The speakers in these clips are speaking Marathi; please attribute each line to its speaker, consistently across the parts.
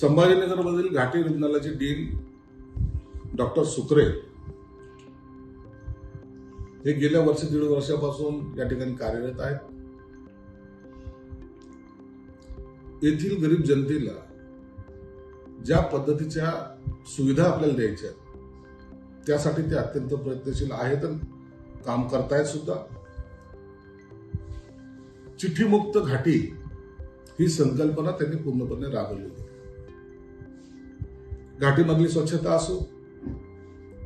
Speaker 1: संभाजीनगरमधील घाटी रुग्णालयाचे डीन डॉक्टर सुकरे हे गेल्या वर्ष दीड वर्षापासून या ठिकाणी कार्यरत आहेत. येथील गरीब जनतेला ज्या पद्धतीच्या सुविधा आपल्याला द्यायच्या त्यासाठी ते अत्यंत प्रयत्नशील आहेत काम करतायत सुद्धा. चिठ्ठीमुक्त घाटी ही संकल्पना त्यांनी पूर्णपणे राबवलेली होती. घाटीमधली स्वच्छता असो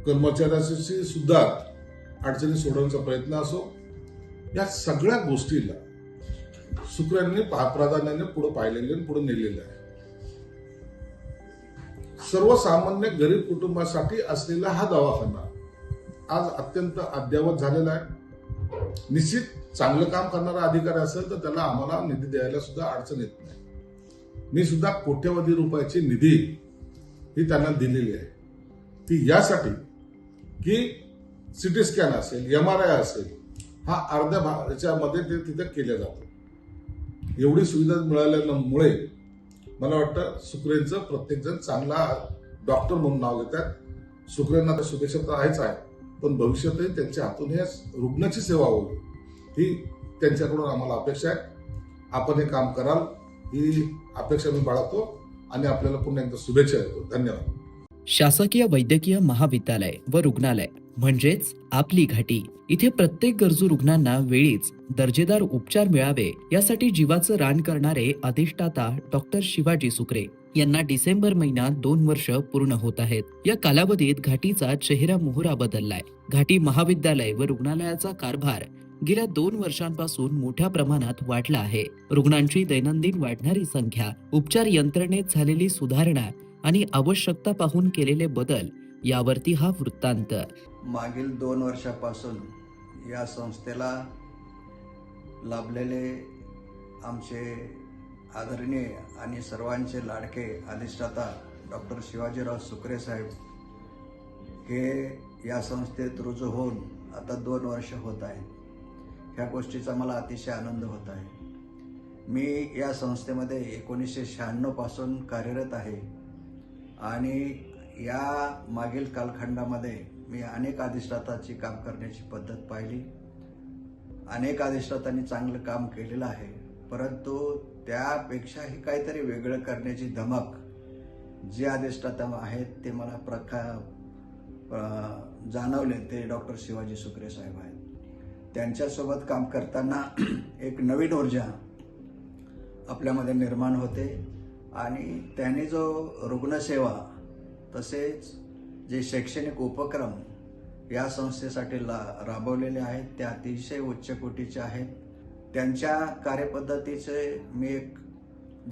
Speaker 1: कर्मचाऱ्याशी सुद्धा अडचणी सोडवण्याचा प्रयत्न असो या सगळ्या गोष्टीला शुक्रांनी पा- प्राधान्याने पुढे पाहिलेले आणि पुढे नेलेले आहे. सर्वसामान्य गरीब कुटुंबासाठी असलेला हा दवाखाना आज अत्यंत अद्ययावत झालेला आहे. निश्चित चांगलं काम करणारा अधिकारी असेल तर त्याला आम्हाला निधी द्यायला सुद्धा अडचण येत नाही. मी सुद्धा कोट्यवधी रुपयाची निधी ही त्यांना दिलेली आहे. ती यासाठी की सिटी स्कॅन असेल एम आर आय असेल हा अर्ध्या भागाच्यामध्ये ते तिथे केल्या जातो एवढी सुविधा मिळाल्यामुळे मला वाटतं सुक्रेंचं प्रत्येकजण चांगला डॉक्टर म्हणून नाव घेतात. सुक्रेंना तर शुभेच्छा तर आहेच आहे पण भविष्यातही त्यांच्या हातून हे रुग्णाची सेवा होईल ही त्यांच्याकडून आम्हाला अपेक्षा आहे. आपण हे काम कराल ही अपेक्षा मी बाळगतो. आणि आपल्याला पुन्हा एकदा शुभेच्छा देतो. धन्यवाद.
Speaker 2: शासकीय वैद्यकीय महाविद्यालय व रुग्णालय म्हणजेच आपली घाटी. इथे प्रत्येक गरजू रुग्णांना वेळीच दर्जेदार उपचार मिळावे यासाठी जीवाचं रान करणारे अधिष्ठाता डॉक्टर शिवाजी सुकरे यांना डिसेंबर महिन्यात दोन वर्ष पूर्ण होत आहेत. या कालावधीत घाटीचा चेहरा मोहरा बदललाय. घाटी महाविद्यालय व रुग्णालयाचा कारभार गेल्या दोन वर्षांपासून मोठ्या प्रमाणात वाढला आहे. रुग्णांची दैनंदिन वाढणारी संख्या उपचार यंत्रणेत झालेली सुधारणा आणि आवश्यकता पाहून केलेले बदल यावरती हा वृत्तांत.
Speaker 3: मागील दोन वर्षापासून या संस्थेला लाभलेले आमचे आदरणीय आणि सर्वांचे लाडके अधिष्ठाता डॉक्टर शिवाजीराव सुकरे साहेब हे या संस्थेत रुजू होऊन आता दोन वर्ष होत आहे ह्या गोष्टीचा मला अतिशय आनंद होत आहे. मी या संस्थेमध्ये एकोणीसशे शहाण्णवपासून कार्यरत आहे. आणि या मागील कालखंडामध्ये मी अनेक अधिष्ठाताची काम करण्याची पद्धत पाहिली. अनेक अधिष्ठातांनी चांगलं काम केलेलं आहे. परंतु त्यापेक्षाही काहीतरी वेगळं करण्याची धमक जे अधिष्ठाता आहेत ते मला प्रखा जाणवले ते डॉक्टर शिवाजी सुकरे साहेब आहेत. त्यांच्यासोबत काम करताना एक नवीन ऊर्जा आपल्यामध्ये निर्माण होते. आणि त्यांनी जो रुग्णसेवा तसेच जे शैक्षणिक उपक्रम या संस्थेसाठी ला राबवलेले आहेत ते अतिशय उच्च कोटीचे आहेत. त्यांच्या कार्यपद्धतीचे मी एक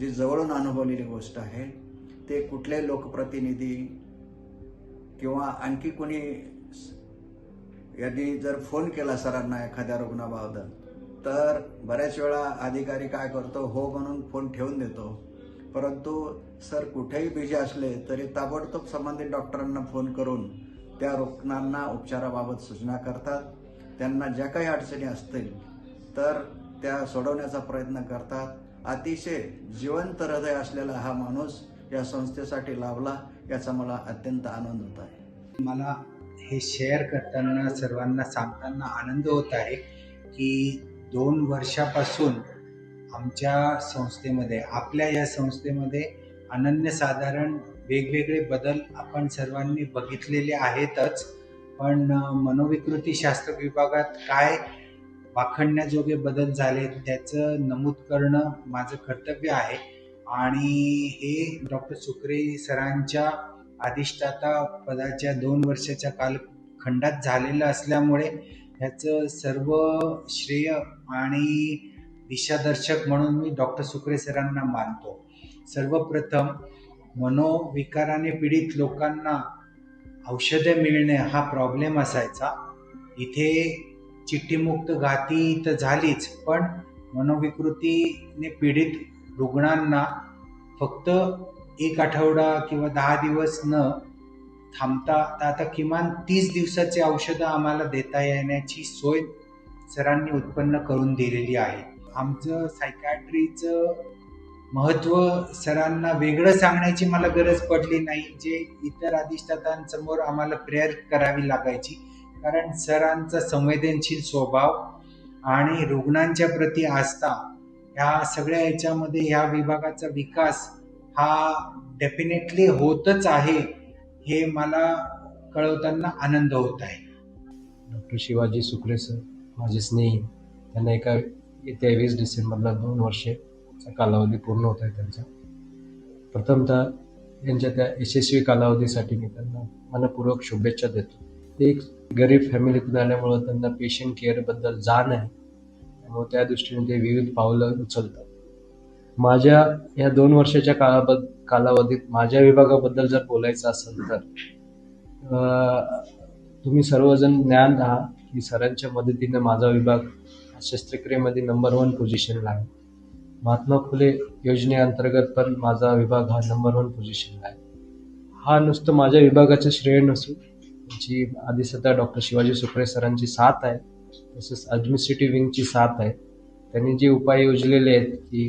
Speaker 3: जी जवळून अनुभवलेली गोष्ट आहे ते कुठले लोकप्रतिनिधी किंवा आणखी कोणी यांनी जर फोन केला सरांना एखाद्या रुग्णाबाबत तर बऱ्याच वेळा अधिकारी काय करतो हो म्हणून फोन ठेवून देतो. परंतु सर कुठेही बिझी असले तरी ताबडतोब संबंधित डॉक्टरांना फोन करून त्या रुग्णांना उपचाराबाबत सूचना करतात. त्यांना ज्या काही अडचणी असतील तर त्या सोडवण्याचा प्रयत्न करतात. अतिशय जिवंत हृदय असलेला हा माणूस या संस्थेसाठी लाभला याचा मला अत्यंत आनंद होत आहे.
Speaker 4: मला हे शेअर करताना सर्वांना सांगताना आनंद होत आहे की दोन वर्षापासून आमच्या संस्थेमध्ये आपल्या या संस्थेमध्ये अनन्यसाधारण वेगवेगळे बदल आपण सर्वांनी बघितलेले आहेतच. पण मनोविकृतीशास्त्र विभागात काय वाखणण्याजोगे बदल झाले त्याचं नमूद करणं माझं कर्तव्य आहे. आणि हे डॉक्टर सुकरे सरांच्या अधिष्ठाता पदाच्या दोन वर्षाच्या कालखंडात झालेलं असल्यामुळे ह्याचं सर्व श्रेय आणि दिशादर्शक म्हणून मी डॉक्टर सुकरे सरांना मानतो. सर्वप्रथम मनोविकाराने पीडित लोकांना औषधे मिळणे हा प्रॉब्लेम असायचा. इथे चिठ्ठीमुक्त घाती तर झालीच पण मनोविकृतीने पीडित रुग्णांना फक्त एक आठवडा किंवा दहा दिवस न थांबता आता किमान तीस दिवसाचे औषधं आम्हाला देता येण्याची सोय सरांनी उत्पन्न करून दिलेली आहे. आमचं सायकॅट्रीचं महत्त्व सरांना वेगळं सांगण्याची मला गरज पडली नाही जे इतर अधिष्ठातांसमोर आम्हाला प्रेयर करावी लागायची. कारण सरांचा संवेदनशील स्वभाव आणि रुग्णांच्या प्रती आस्था ह्या सगळ्या याच्यामध्ये ह्या विभागाचा विकास हा डेफिनेटली होतच आहे हे मला कळवताना आनंद होत आहे.
Speaker 5: डॉक्टर शिवाजी सुकरे सर माझे स्नेही त्यांना एका येत्या वीस डिसेंबरला दोन वर्षेचा कालावधी पूर्ण होत आहे त्यांचा. प्रथमतः यांच्या त्या यशस्वी कालावधीसाठी मी त्यांना मनपूर्वक शुभेच्छा देतो. ते एक गरीब फॅमिलीतून आल्यामुळं त्यांना पेशंट केअरबद्दल जाण आहे. त्यामुळे त्या दृष्टीने ते विविध पावलं उचलतात. माझ्या या दोन वर्षाच्या काळाबद कालावधीत माझ्या विभागाबद्दल जर बोलायचं असेल तर तुम्ही सर्वजण ज्ञान आहात की सरांच्या मदतीनं माझा विभाग शस्त्रक्रियेमध्ये नंबर वन पोझिशनला आहे. महात्मा फुले योजनेअंतर्गत पण माझा विभाग हा नंबर वन पोझिशनला आहे. हा नुसतं माझ्या विभागाचं श्रेय नसून जी आधी सध्या डॉक्टर शिवाजी सुप्रे सरांची साथ आहे तसंच ॲडमिनिस्ट्रेटिव्ह विंगची साथ आहे त्यांनी जे उपाय योजलेले आहेत की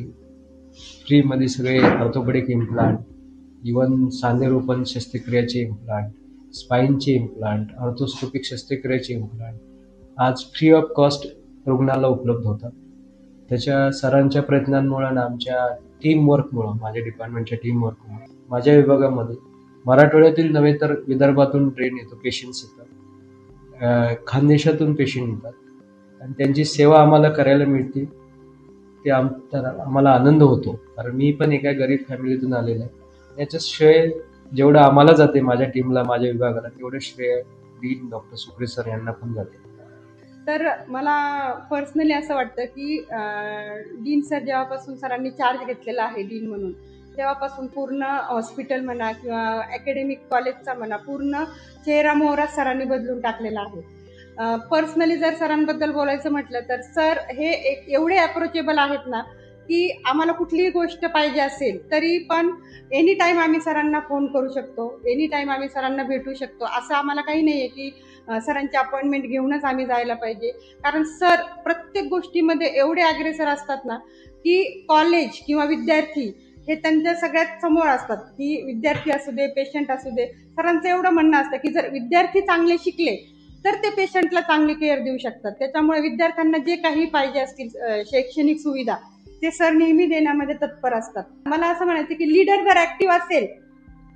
Speaker 5: फ्रीमध्ये सगळे ऑर्थोपेडिक इम्प्लांट इवन सांधेरोपण शस्त्रक्रियाचे इम्प्लांट स्पाईनचे इम्प्लांट ऑर्थोस्कोपिक शस्त्रक्रियेचे इम्प्लांट आज फ्री ऑफ कॉस्ट रुग्णाला उपलब्ध होतात. त्याच्या सरांच्या प्रयत्नांमुळे आणि आमच्या टीमवर्कमुळं माझ्या डिपार्टमेंटच्या टीमवर्कमुळे माझ्या विभागामध्ये मराठवाड्यातील नव्हे तर विदर्भातून ट्रेन येतो पेशंट्स येतात. खानदेशातून पेशंट येतात. आणि त्यांची सेवा आम्हाला करायला मिळते. ते आम तर आम्हाला आनंद होतो. कारण मी पण एका गरीब फॅमिलीतून आलेलं आहे. याचं श्रेय जेवढं आम्हाला जाते माझ्या टीमला माझ्या विभागाला तेवढं श्रेय डीन डॉक्टर सुप्रे सर यांना पण जाते.
Speaker 6: तर मला पर्सनली असं वाटतं की डीन सर जेव्हापासून सरांनी चार्ज घेतलेला आहे डीन म्हणून तेव्हापासून पूर्ण हॉस्पिटल म्हणा किंवा अकॅडमिक कॉलेजचा म्हणा पूर्ण चेहरा मोहरा सरांनी बदलून टाकलेला आहे. पर्सनली जर सरांबद्दल बोलायचं म्हटलं तर सर हे एक एवढे अप्रोचेबल आहेत ना की आम्हाला कुठलीही गोष्ट पाहिजे असेल तरी पण एनी टाईम आम्ही सरांना फोन करू शकतो एनी टाईम आम्ही सरांना भेटू शकतो असं आम्हाला काही नाही आहे की सरांची अपॉइंटमेंट घेऊनच आम्ही जायला पाहिजे. कारण सर प्रत्येक गोष्टीमध्ये एवढे अग्रेसर असतात ना की कॉलेज किंवा विद्यार्थी हे त्यांच्या सगळ्यात समोर असतात की विद्यार्थी असू दे पेशंट असू दे सरांचं एवढं म्हणणं असतं की जर विद्यार्थी चांगले शिकले तर ते पेशंटला चांगली केअर देऊ शकतात. त्याच्यामुळे विद्यार्थ्यांना जे काही पाहिजे असतील शैक्षणिक सुविधा ते सर नेहमी देण्यामध्ये तत्पर असतात. मला असं म्हणायचं की लीडर जर ऍक्टिव्ह असेल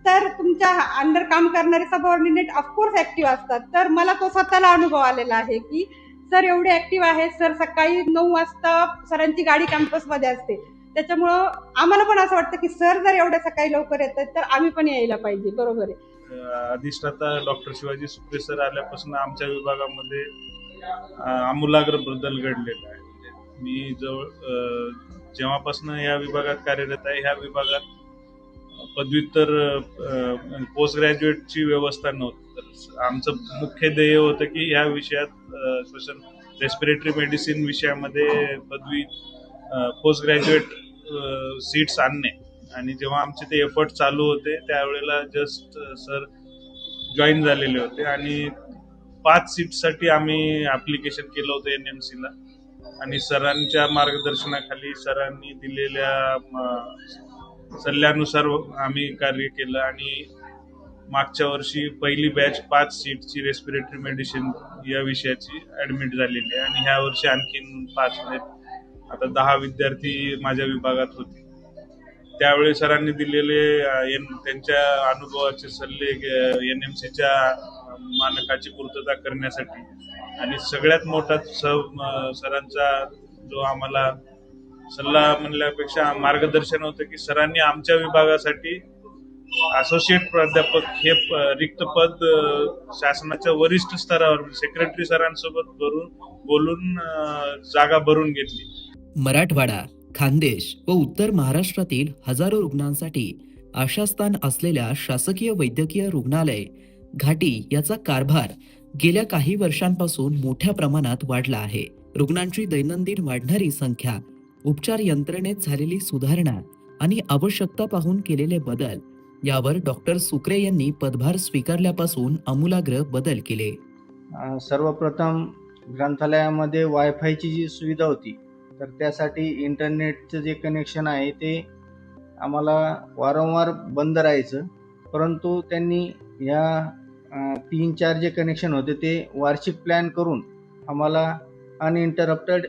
Speaker 6: तर तुमच्या अंडर काम करणारे सबऑर्डिनेट ऑफकोर्स ऍक्टिव्ह असतात. तर मला तो स्वतःला अनुभव आलेला आहे की सर एवढे ऍक्टिव्ह आहेत सर सकाळी नऊ वाजता सरांची गाडी कॅम्पसमध्ये असते. त्याच्यामुळं आम्हाला पण असं वाटतं की सर जर एवढ्या सकाळी लवकर येतात तर आम्ही पण यायला पाहिजे. बरोबर आहे.
Speaker 7: अधिष्ठाता डॉक्टर शिवाजी सुप्रे सर आल्यापासून आमच्या विभागामध्ये आमूलाग्र बदल घडलेला आहे. मी जवळ जेव्हापासून या विभागात कार्यरत आहे ह्या विभागात पदव्युत्तर पोस्ट ग्रॅज्युएटची व्यवस्था नव्हती. तर आमचं मुख्य ध्येय होतं की ह्या विषयात श्वसन रेस्पिरेटरी मेडिसिन विषयामध्ये पदवी पोस्ट ग्रॅज्युएट सीट्स आणणे. आणि जेव्हा आमचे ते एफर्ट चालू होते त्यावेळेला जस्ट सर जॉईन झालेले होते आणि पाच सीटसाठी आम्ही ॲप्लिकेशन केलं होतं एन एम सीला आणि सरांच्या मार्गदर्शनाखाली सरांनी दिलेल्या सल्ल्यानुसार आम्ही कार्य केलं आणि मागच्या वर्षी पहिली बॅच पाच सीटची रेस्पिरेटरी मेडिसिन या विषयाची ॲडमिट झालेली आहे. आणि ह्या वर्षी आणखीन पाच म्हणजे आता दहा विद्यार्थी माझ्या विभागात होते. त्यावेळी सरांनी दिलेले एन- त्यांच्या अनुभवाचे सल्ले एन एम सीच्या मानकाची पूर्तता करण्यासाठी. आणि सगळ्यात मोठा स सरांचा जो आम्हाला सल्ला म्हणल्यापेक्षा मार्गदर्शन होतं की सरांनी आमच्या विभागासाठी असोसिएट प्राध्यापक हे रिक्त पद शासनाच्या वरिष्ठ स्तरावर म्हणजे सेक्रेटरी सरांसोबत भरून बोलून जागा भरून घेतली.
Speaker 2: मराठवाडा खानदेश व उत्तर महाराष्ट्रातील हजारो रुग्णांसाठी आशास्थान असलेल्या शासकीय वैद्यकीय रुग्णालय घाटी याचा कारभार गेल्या काही वर्षांपासून मोठ्या प्रमाणात वाढला आहे. रुग्णांची दैनंदिन वाढणारी संख्या उपचार यंत्रणेत झालेली सुधारणा आणि आवश्यकता पाहून केलेले बदल यावर डॉक्टर सुक्रे यांनी पदभार स्वीकारल्यापासून आमूलाग्र बदल केले.
Speaker 8: सर्वप्रथम ग्रंथालयामध्ये वायफायची जी सुविधा होती तर त्यासाठी इंटरनेटचं जे कनेक्शन आहे ते आम्हाला वारंवार बंद राहायचं. परंतु त्यांनी ह्या तीन चार जे कनेक्शन होते ते वार्षिक प्लॅन करून आम्हाला अनइंटरप्टेड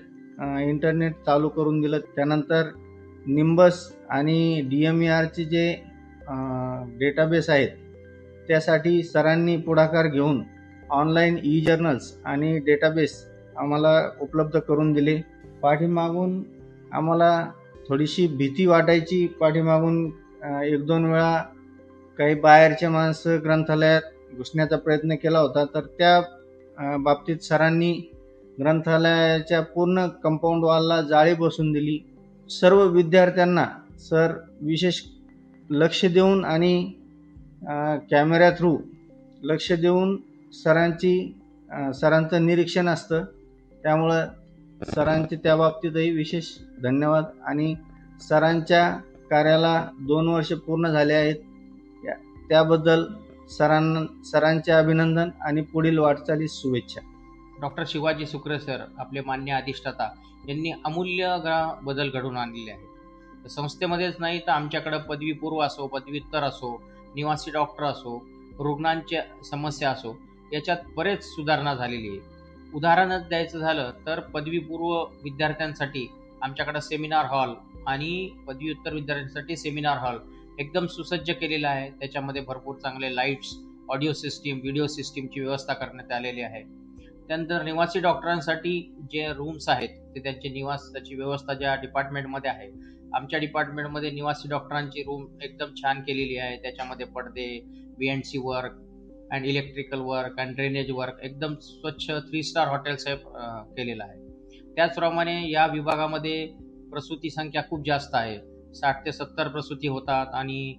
Speaker 8: इंटरनेट चालू करून दिलं. त्यानंतर निंबस आणि डी एम ई आरचे जे डेटाबेस आहेत त्यासाठी सरांनी पुढाकार घेऊन ऑनलाईन ई जर्नल्स आणि डेटाबेस आम्हाला उपलब्ध करून दिले. पाठीमागून आम्हाला थोडीशी भीती वाटायची. पाठीमागून एक दोन वेळा काही बाहेरचे माणसं ग्रंथालयात घुसण्याचा प्रयत्न केला होता. तर त्या बाबतीत सरांनी ग्रंथालयाच्या पूर्ण कंपाऊंड वॉलला जाळी बसून दिली. सर्व विद्यार्थ्यांना सर विशेष लक्ष देऊन आणि कॅमेऱ्या थ्रू लक्ष देऊन सरांची सरांचं निरीक्षण असतं. त्यामुळं सरांचे त्या बाबतीतही विशेष धन्यवाद. आणि सरांच्या कार्याला दोन वर्ष पूर्ण झाले आहेत. त्या- त्याबद्दल सरांना सरांचे अभिनंदन आणि पुढील वाटचालीस शुभेच्छा.
Speaker 9: डॉक्टर शिवाजी सुक्रे सर आपले मान्य अधिष्ठाता यांनी अमूल्य बदल घडवून आणलेले आहेत. संस्थेमध्येच नाही तर आमच्याकडं पदवीपूर्व असो पदव्युत्तर असो निवासी डॉक्टर असो रुग्णांच्या समस्या असो याच्यात बरेच सुधारणा झालेली आहे. उदाहरणच द्यायचं झालं तर पदवीपूर्व विद्यार्थ्यांसाठी आमच्याकडं सेमिनार हॉल आणि पदव्युत्तर विद्यार्थ्यांसाठी सेमिनार हॉल एकदम सुसज्ज केलेला आहे. त्याच्यामध्ये भरपूर चांगले लाईट्स ऑडिओ सिस्टीम व्हिडिओ सिस्टीमची व्यवस्था करण्यात आलेली आहे. त्यानंतर निवासी डॉक्टरांसाठी जे रूम्स आहेत ते त्यांचे निवासाची व्यवस्था ज्या डिपार्टमेंटमध्ये आहे आमच्या डिपार्टमेंटमध्ये निवासी डॉक्टरांची रूम एकदम छान केलेली आहे. त्याच्यामध्ये पडदे B N C work and electrical work and drainage work एकदम स्वच्छ थ्री स्टार हॉटेल्स हे केलेलं आहे. त्याचप्रमाणे या विभागामध्ये प्रसूती संख्या खूप जास्त आहे. साठ ते सत्तर प्रसूती होतात आणि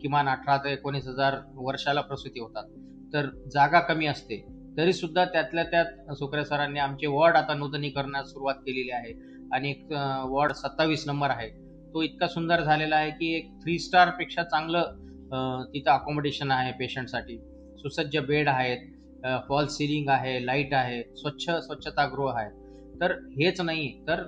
Speaker 9: किमान अठरा ते एकोणीस हजार वर्षाला प्रसूती होतात. तर जागा कमी असते. तरी सुद्धा त्यातल्या त्यात सुक्रे सरांनी आमचे वॉर्ड आता नूतनीकरणास सुरुवात केलेली आहे आणि एक वॉर्ड सत्तावीस नंबर आहे. तो इतका सुंदर झालेला आहे की एक थ्री स्टारपेक्षा चांगलं तिथं अकोमोडेशन आहे पेशंटसाठी सुसज्ज बेड आहेत फॉल सिलिंग आहे लाइट आहे स्वच्छ स्वच्छतागृह आहे. तर हेच नाही तर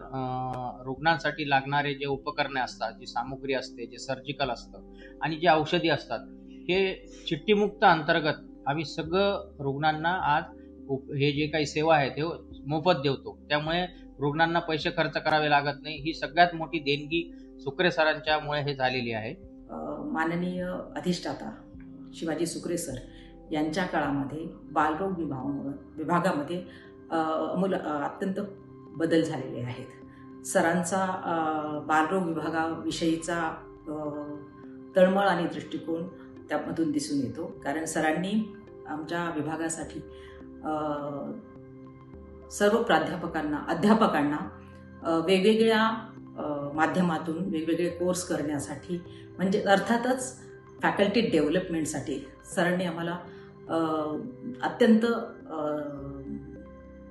Speaker 9: रुग्णांसाठी लागणारे जे उपकरणे असतात जी सामुग्री असते जे सर्जिकल असतं आणि जे औषधी असतात हे चिठ्ठीमुक्त अंतर्गत आम्ही सगळं रुग्णांना आज हे जे काही सेवा आहे ते मोफत देवतो. त्यामुळे रुग्णांना पैसे खर्च करावे लागत नाही. ही सगळ्यात मोठी देणगी सुक्रे सरांच्यामुळे हे झालेली आहे.
Speaker 10: माननीय अधिष्ठाता शिवाजी सुक्रे सर. यांच्या काळामध्ये बालरोग विभागामुळं विभागामध्ये अमूल अत्यंत बदल झालेले आहेत. सरांचा बालरोग विभागाविषयीचा तळमळ आणि दृष्टिकोन त्यामधून दिसून येतो. कारण सरांनी आमच्या विभागासाठी सर्व प्राध्यापकांना अध्यापकांना वेगवेगळ्या माध्यमातून वेगवेगळे कोर्स करण्यासाठी म्हणजे अर्थातच फॅकल्टी डेव्हलपमेंटसाठी सरांनी आम्हाला अत्यंत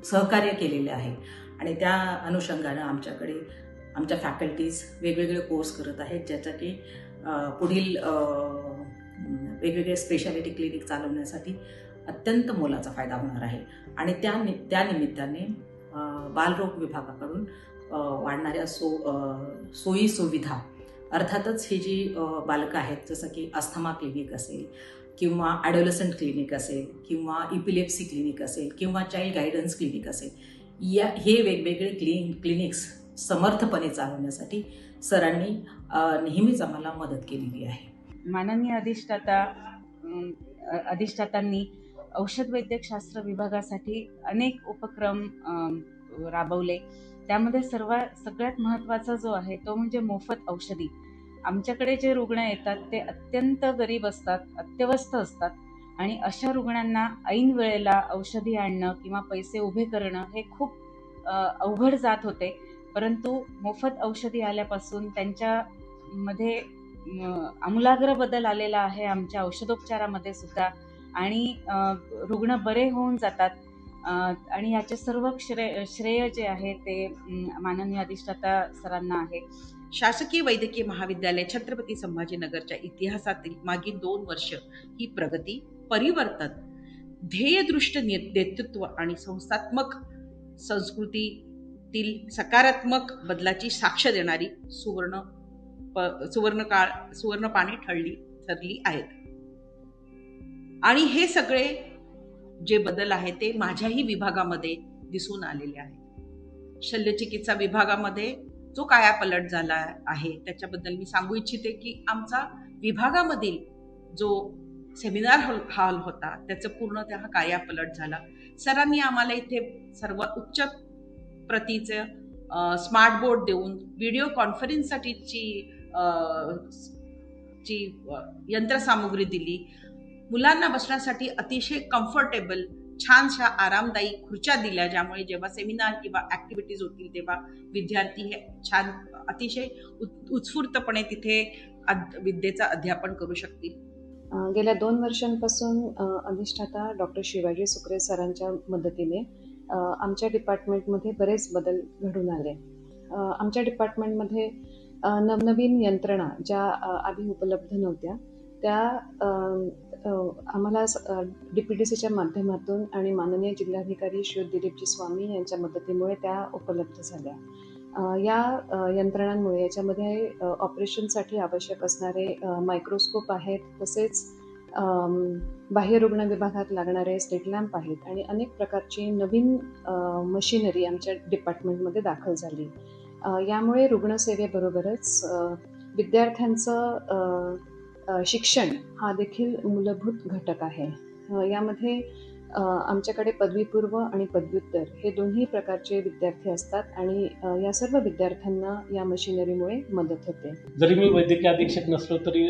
Speaker 10: सहकार्य केलेले आहे. आणि त्या अनुषंगानं आमच्याकडे आमच्या फॅकल्टीज वेगवेगळे कोर्स करत आहेत ज्याचा की पुढील वेगवेगळे स्पेशालिटी क्लिनिक चालवण्यासाठी अत्यंत मोलाचा फायदा होणार आहे. आणि त्या नि त्यानिमित्ताने बालरोग विभागाकडून वाढणाऱ्या सो सोयी सुविधा अर्थातच ही जी बालकं आहेत जसं की अस्थमा क्लिनिक असेल किंवा ॲडोलसंट क्लिनिक असेल किंवा इपिलेप्सी क्लिनिक असेल किंवा चाइल्ड गायडन्स क्लिनिक असेल या हे वेगवेगळे क्लिन क्लिनिक्स समर्थपणे चालवण्यासाठी सरांनी नेहमीच आम्हाला मदत केलेली आहे.
Speaker 11: माननीय अधिष्ठाता अधिष्ठातांनी औषध वैद्यकशास्त्र विभागासाठी अनेक उपक्रम राबवले. त्यामध्ये सर्व सगळ्यात महत्त्वाचा जो आहे तो म्हणजे मोफत औषधी. आमच्याकडे जे रुग्ण येतात ते अत्यंत गरीब असतात अत्यवस्थ असतात. आणि अशा रुग्णांना ऐन वेळेला औषधी आणणं किंवा पैसे उभे करणं हे खूप अवघड जात होते. परंतु मोफत औषधी आल्यापासून त्यांच्यामध्ये आमूलाग्र बदल आलेला आहे आमच्या औषधोपचारामध्ये सुद्धा. आणि रुग्ण बरे होऊन जातात. आणि याचे सर्व श्रेय श्रेय जे आहे ते माननीय अधिष्ठाता सरांना आहे.
Speaker 12: शासकीय वैद्यकीय महाविद्यालय छत्रपती संभाजीनगरच्या इतिहासातील मागील दोन वर्ष ही प्रगती परिवर्तन ध्येयदृष्ट ने- नेतृत्व आणि संस्थात्मक संस्कृतीतील सकारात्मक बदलाची साक्ष देणारी सुवर्ण प सुवर्ण काळ ठरली ठरली आहेत. आणि हे सगळे जे बदल आहेत ते माझ्याही विभागामध्ये दिसून आलेले आहेत. शल्यचिकित्सा विभागामध्ये जो कायापलट झाला आहे त्याच्याबद्दल मी सांगू इच्छिते की आमचा विभागामधील जो सेमिनार हॉल हॉल होता त्याचं पूर्णतः कायापलट झाला. सरांनी आम्हाला इथे सर्व उच्च प्रतीचं स्मार्ट बोर्ड देऊन व्हिडिओ कॉन्फरन्ससाठीची ची यंत्रसामुग्री दिली. मुलांना बसण्यासाठी अतिशय कम्फर्टेबल छानशा आरामदायी खुर्च्या दिल्या ज्यामुळे जेव्हा सेमिनार किंवा ॲक्टिव्हिटीज होतील तेव्हा विद्यार्थी हे छान अतिशय उत् उत्स्फूर्तपणे तिथे विद्येचं अध्यापन करू शकतील.
Speaker 13: गेल्या दोन वर्षांपासून अधिष्ठाता डॉक्टर शिवाजी सुक्रे सरांच्या मदतीने आमच्या डिपार्टमेंटमध्ये बरेच बदल घडून आले. आमच्या डिपार्टमेंटमध्ये नवनवीन यंत्रणा ज्या आधी उपलब्ध नव्हत्या त्या आम्हाला डी पी डी सीच्या माध्यमातून आणि माननीय जिल्हाधिकारी श्री दिलीपजी स्वामी यांच्या मदतीमुळे त्या उपलब्ध झाल्या. या यंत्रणांमुळे याच्यामध्ये ऑपरेशनसाठी आवश्यक असणारे मायक्रोस्कोप आहेत तसेच बाह्य रुग्ण विभागात लागणारे स्टेट लॅम्प आहेत आणि अनेक प्रकारची नवीन मशिनरी आमच्या डिपार्टमेंटमध्ये दाखल झाली. यामुळे रुग्णसेवेबरोबरच विद्यार्थ्यांचं शिक्षण हा देखील मूलभूत घटक आहे. यामध्ये आमच्याकडे पदवीपूर्व आणि पदव्युत्तर हे दोन्ही प्रकारचे विद्यार्थी असतात आणि या सर्व विद्यार्थ्यांना या मशिनरीमुळे मदत होते.
Speaker 14: जरी मी वैद्यकीय अधीक्षक नसलो तरी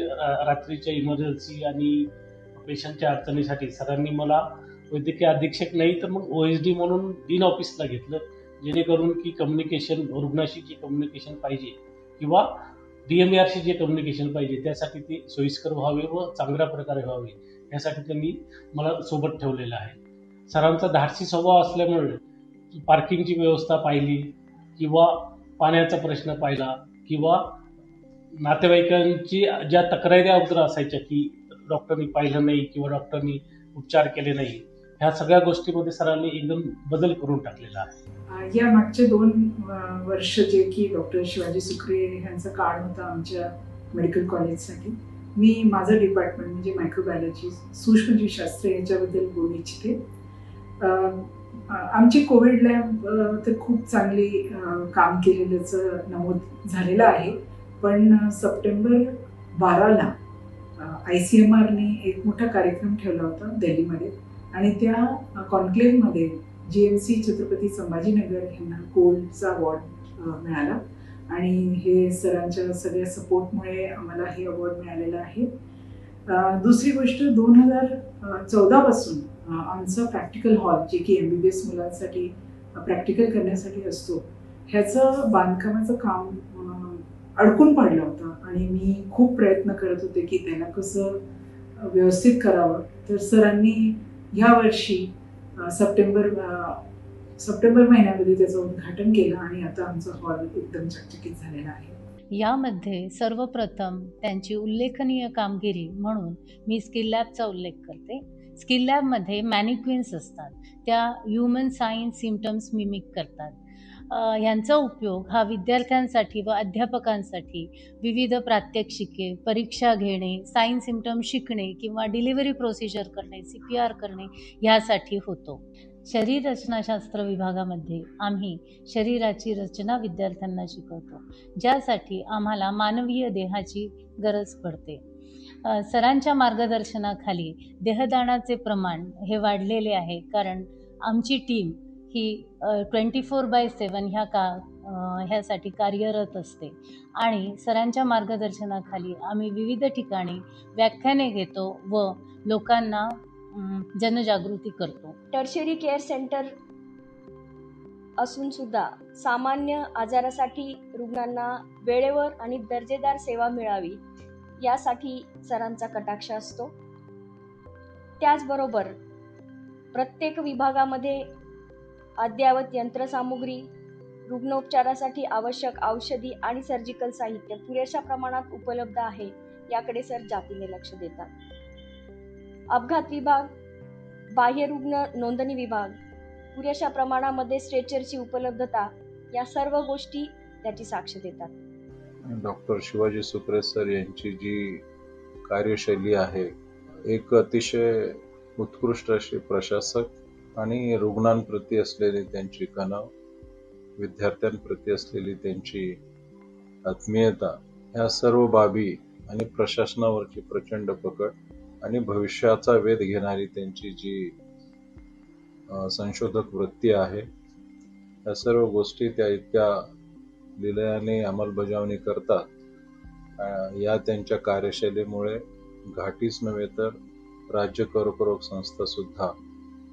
Speaker 14: रात्रीच्या इमर्जन्सी आणि पेशंटच्या अडचणीसाठी सरांनी मला वैद्यकीय अधीक्षक नाही तर मग ओ एस डी म्हणून डीन ऑफिसला घेतलं जेणेकरून की कम्युनिकेशन रुग्णाशी जी कम्युनिकेशन पाहिजे किंवा डी एम जे कम्युनिकेशन पाहिजे त्यासाठी ते सोयीस्कर व्हावे व चांगल्या प्रकारे व्हावे यासाठी त्यांनी मला सोबत ठेवलेलं आहे. सरांचा धाडसी स्वभाव असल्यामुळे पार्किंगची व्यवस्था पाहिली किंवा पाण्याचा प्रश्न पाहिला किंवा नातेवाईकांची ज्या तक्रारी अगोदर असायच्या की डॉक्टरनी पाहिलं नाही किंवा डॉक्टरनी उपचार केले नाही ह्या सगळ्या गोष्टीमध्ये सरांनी एकदम बदल करून टाकलेला आहे.
Speaker 15: या मागचे दोन वर्ष जे की डॉक्टर शिवाजी सुक्रे यांचा काळ होता आमच्या मेडिकल कॉलेजसाठी मी माझं डिपार्टमेंट म्हणजे मायक्रोबायोलॉजी सूक्ष्मजीवशास्त्र याच्याबद्दल बोलू इच्छिते. आमची कोविड लॅब तर खूप चांगली काम केलेल्याचं नमूद झालेलं आहे. पण सप्टेंबर बाराला आय सी एम आरने एक मोठा कार्यक्रम ठेवला होता दिल्लीमध्ये. आणि त्या कॉन्क्लेव्हमध्ये G M C Chhatrapati Sambhajinagar यांना गोल्डचा अवॉर्ड मिळाला. आणि हे सरांच्या सगळ्या सपोर्टमुळे आम्हाला हे अवॉर्ड मिळालेलं आहे. दुसरी गोष्ट दोन हजार चौदापासून आमचं प्रॅक्टिकल हॉल जे की एम बी बी एस मुलांसाठी प्रॅक्टिकल करण्यासाठी असतो ह्याचं बांधकामाचं काम अडकून पडलं होतं. आणि मी खूप प्रयत्न करत होते की त्याला कसं व्यवस्थित करावं. तर सरांनी ह्या वर्षी सप्टेंबर सप्टेंबर महिन्यामध्ये त्याचं उद्घाटन केलं आणि आता आमचा हॉल एकदम चकचकीत झालेला आहे.
Speaker 16: यामध्ये सर्वप्रथम त्यांची उल्लेखनीय कामगिरी म्हणून मी स्किल लॅबचा उल्लेख करते. स्किल लॅबमध्ये मॅनिक्विन्स असतात. त्या ह्युमन सायन्स सिमटम्स मिमिक करतात. ह्यांचा उपयोग हा विद्यार्थ्यांसाठी व अध्यापकांसाठी विविध प्रात्यक्षिके परीक्षा घेणे सायन्स सिमटम शिकणे किंवा डिलिव्हरी प्रोसिजर करणे सी पी आर करणे ह्यासाठी होतो. शरीर रचनाशास्त्र विभागामध्ये आम्ही शरीराची रचना विद्यार्थ्यांना शिकवतो ज्यासाठी आम्हाला मानवीय देहाची गरज पडते. सरांच्या मार्गदर्शनाखाली देहदानाचे प्रमाण हे वाढलेले आहे कारण आमची टीम ही ट्वेंटी फोर बाय सेवन ह्या का ह्यासाठी कार्यरत असते. आणि सरांच्या मार्गदर्शनाखाली आम्ही विविध ठिकाणी व्याख्याने घेतो व लोकांना जनजागृती करतो.
Speaker 17: टर्शरी केअर सेंटर असून सुद्धा सामान्य आजारासाठी रुग्णांना वेळेवर आणि दर्जेदार सेवा मिळावी यासाठी सरांचा कटाक्ष असतो. त्याचबरोबर प्रत्येक विभागामध्ये अद्ययावत यंत्रसामुग्री रुग्णोपचारासाठी आवश्यक औषधी आणि सर्जिकल साहित्य पुरेशा प्रमाणात उपलब्ध आहे याकडे सर जातीने लक्ष देतात. अपघात विभाग बाह्य रुग्ण नोंदणी विभाग पुरेशा प्रमाणामध्ये स्ट्रेचरची उपलब्धता या सर्व गोष्टी त्याची साक्ष देतात.
Speaker 18: डॉक्टर शिवाजी सुप्रे सर यांची जी कार्यशैली आहे एक अतिशय उत्कृष्ट अशी प्रशासक आणि रुग्णांप्रती असलेली त्यांची कणाव विद्यार्थ्यांप्रती असलेली त्यांची आत्मीयता ह्या सर्व बाबी आणि प्रशासनावरची प्रचंड पकड आणि भविष्याचा वेध घेणारी त्यांची जी संशोधक वृत्ती आहे या सर्व गोष्टी त्या इतक्या लिलयाने अंमलबजावणी करतात. या त्यांच्या कार्यशैलीमुळे घाटीच नव्हे तर राज्य कर्करोग संस्था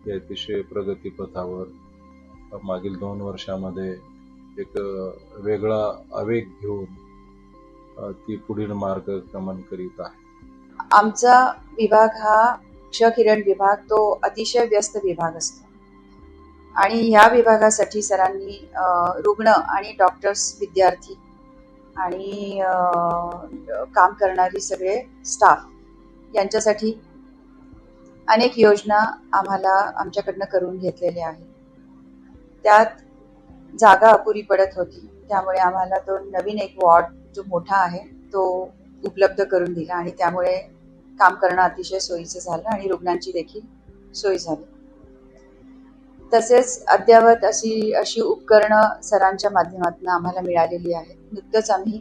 Speaker 18: ते अतिशय प्रगतीपथावर मागील दोन वर्षामध्ये एक वेगळा आवेग घेऊन ती पुढील मार्गक्रमण करीत आहे.
Speaker 19: आमचा विभाग हा क्षकिरण विभाग तो अतिशय व्यस्त विभाग असतो. आणि ह्या विभागासाठी सरांनी रुग्ण आणि डॉक्टर्स विद्यार्थी आणि काम करणारी सगळे स्टाफ यांच्यासाठी अनेक योजना आम्हाला आमच्याकडनं करून घेतलेल्या आहेत. त्यात जागा अपुरी पडत होती. त्यामुळे आम्हाला तो नवीन एक वॉर्ड जो मोठा आहे तो उपलब्ध करून दिला आणि त्यामुळे काम करणं अतिशय सोयीचं झालं आणि रुग्णांची देखील सोय झाली. तसेच अद्ययावत अशी अशी उपकरणं सरांच्या माध्यमातून आम्हाला मिळालेली आहेत. नुकतंच आम्ही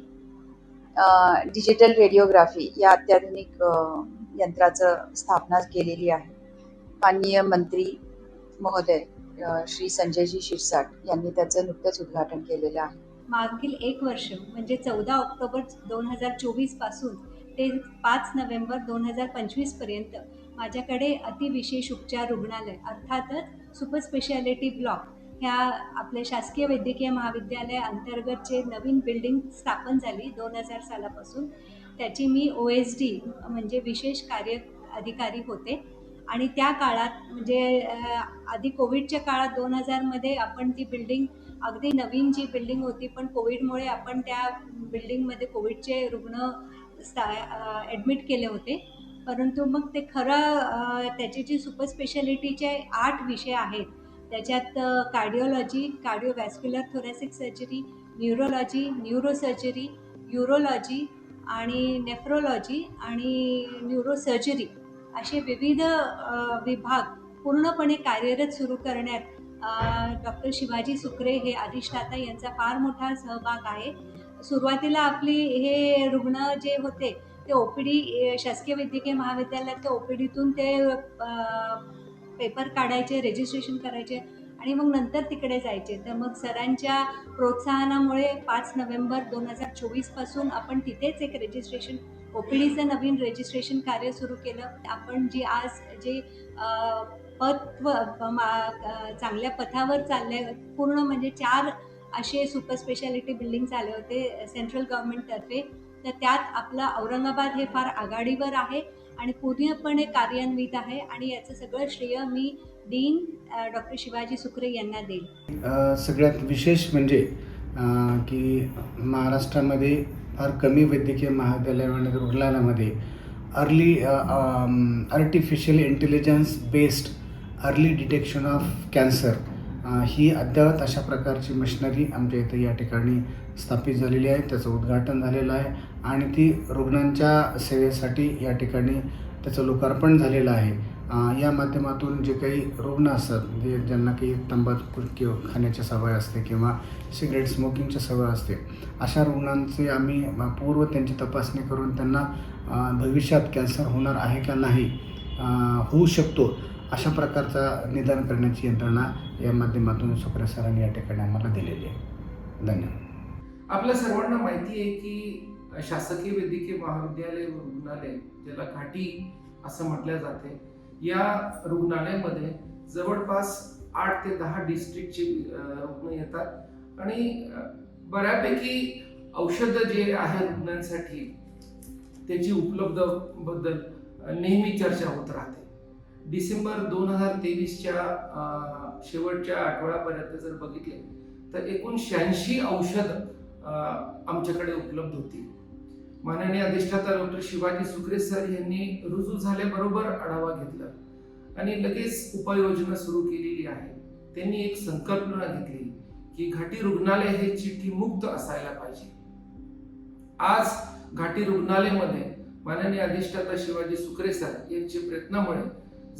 Speaker 19: डिजिटल रेडिओग्राफी या अत्याधुनिक यंत्राचं स्थापना केलेली आहे. माननीय मंत्री महोदय श्री संजयजी शिरसाट यांनी त्याचं नुकतंच उद्घाटन केलेलं आहे.
Speaker 20: मागील एक वर्ष म्हणजे चौदा ऑक्टोबर दोन हजार चोवीसपासून ते पाच नोव्हेंबर दोन हजार पंचवीसपर्यंत माझ्याकडे अतिविशेष उपचार रुग्णालय अर्थातच सुपर स्पेशालिटी ब्लॉक ह्या आपल्या शासकीय वैद्यकीय महाविद्यालय अंतर्गत जे नवीन बिल्डिंग स्थापन झाली दोन हजार सालापासून. त्याची मी ओ एस डी म्हणजे विशेष कार्य अधिकारी होते. आणि त्या काळात म्हणजे आधी कोविडच्या काळात दोन हजारमध्ये आपण ती बिल्डिंग अगदी नवीन जी बिल्डिंग होती पण कोविडमुळे आपण त्या बिल्डिंगमध्ये कोविडचे रुग्ण स्था ॲडमिट केले होते. परंतु मग ते खरं त्याची जी सुपर स्पेशालिटीचे आठ विषय आहेत त्याच्यात cardiology cardiovascular thoracic surgery neurology neurosurgery urology आणि नेफ्रोलॉजी आणि न्यूरोसर्जरी असे विविध विभाग पूर्णपणे कार्यरत सुरू करण्यात डॉक्टर शिवाजी सुक्रे हे अधिष्ठाता यांचा फार मोठा सहभाग आहे. सुरुवातीला आपली हे रुग्ण जे होते ते ओ पी डी शासकीय वैद्यकीय महाविद्यालयातल्या ओ पी डीतून ते पेपर काढायचे रजिस्ट्रेशन करायचे आणि मग नंतर तिकडे जायचे. तर मग सरांच्या प्रोत्साहनामुळे पाच नोव्हेंबर दोन हजार चोवीसपासून आपण तिथेच एक रजिस्ट्रेशन ओ पी डीचं नवीन रजिस्ट्रेशन कार्य सुरू केलं. आपण जी आज जे पथ व- मा- चांगल्या पथावर चालले पूर्ण म्हणजे चार असे सुपर स्पेशालिटी बिल्डिंग्स आले होते सेंट्रल गव्हर्नमेंटतर्फे तर त्यात आपलं औरंगाबाद हे फार आघाडीवर आहे. आणि पूर्णपणे कार्यान्वित आहे आणि याचं सगळं श्रेय मी डीन डॉक्टर शिवाजी सुक्रे यांना देईल
Speaker 21: सगळ्यात विशेष म्हणजे की महाराष्ट्रामध्ये फार कमी वैद्यकीय महाविद्यालय आणि रुग्णालयामध्ये early artificial intelligence based early detection of cancer ही अद्ययावत अशा प्रकारची मशिनरी आमच्या इथं या ठिकाणी स्थापित झालेली आहे त्याचं उद्घाटन झालेलं आहे आणि ती रुग्णांच्या सेवेसाठी या ठिकाणी त्याचं लोकार्पण झालेलं आहे. या माध्यमातून जे काही रुग्ण असतात जे ज्यांना काही तंबाखू किंवा खाण्याची सवय असते किंवा सिगरेट स्मोकिंगची सवय असते अशा रुग्णांचे आम्ही पूर्व त्यांची तपासणी करून त्यांना भविष्यात कॅन्सर होणार आहे का नाही होऊ शकतो. अशा प्रकारचा निदान करण्याची यंत्रणा या माध्यमातून सुक्रे सरांनी या ठिकाणी आम्हाला दिलेली आहे. धन्यवाद.
Speaker 22: आपल्या सर्वांना माहिती आहे की शासकीय वैद्यकीय महाविद्यालय व रुग्णालय ज्याला घाटी असं म्हटलं जाते या रुग्णालयामध्ये जवळपास आठ ते दहा डिस्ट्रिक्टचे रुग्ण येतात. आणि बऱ्यापैकी औषधं जे आहे रुग्णांसाठी त्याची उपलब्धबद्दल नेहमी चर्चा होत राहते. डिसेंबर दोन हजार तेवीसच्या शेवटच्या आठवड्यापर्यंत जर बघितले तर एकूण शहाऐंशी औषध आमच्याकडे उपलब्ध होती. माननीय अधिष्ठाता डॉक्टर शिवाजी सुक्रे सर यांनी रुजू झाल्याबरोबर आढावा घेतला. आणि लगेच उपाययोजना सुरू केलेली आहे. त्यांनी एक संकल्पना घेतली की घाटी रुग्णालय हे चिठ्ठी मुक्त असायला पाहिजे. आज घाटी रुग्णालयमध्ये माननीय अधिष्ठाता शिवाजी सुकरे सर यांच्या प्रयत्नामुळे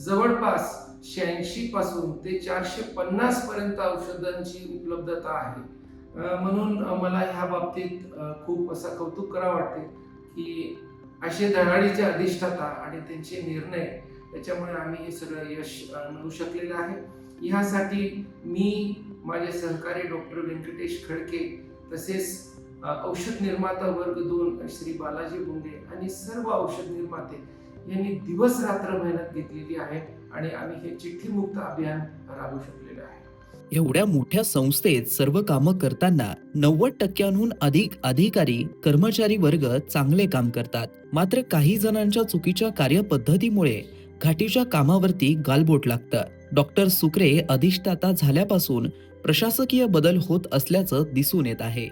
Speaker 22: जवळपास शहाऐंशी पासून ते चारशे पन्नास पर्यंत औषधांची उपलब्धता आहे. म्हणून मला ह्या बाबतीत खूप असा कौतुक करा वाटते की असे धडाडीचे अधिष्ठाता आणि त्यांचे निर्णय त्याच्यामुळे आम्ही हे सगळं यश मिळू शकलेलं आहे. ह्यासाठी मी माझे सहकारी डॉक्टर व्यंकटेश खडके तसेच औषध निर्माता वर्ग दोन श्री बालाजी बुंगे आणि सर्व औषध निर्माते यांनी दिवस रात्र मेहनत घेतलेली आहे आणि आम्ही हे चिठ्ठी मुक्त अभियान राबवू शकलेलं आहे.
Speaker 2: एवढ्या मोठ्या संस्थेत सर्व कामं करताना नव्वद टक्क्यांहून अधिक अधिकारी कर्मचारी वर्ग चांगले काम करतात. मात्र काही जणांच्या चुकीच्या कार्यपद्धतीमुळे घाटीच्या कामावरती गालबोट लागतं. डॉक्टर सुक्रे अधिष्ठाता झाल्यापासून प्रशासकीय बदल होत असल्याचं दिसून येत आहे.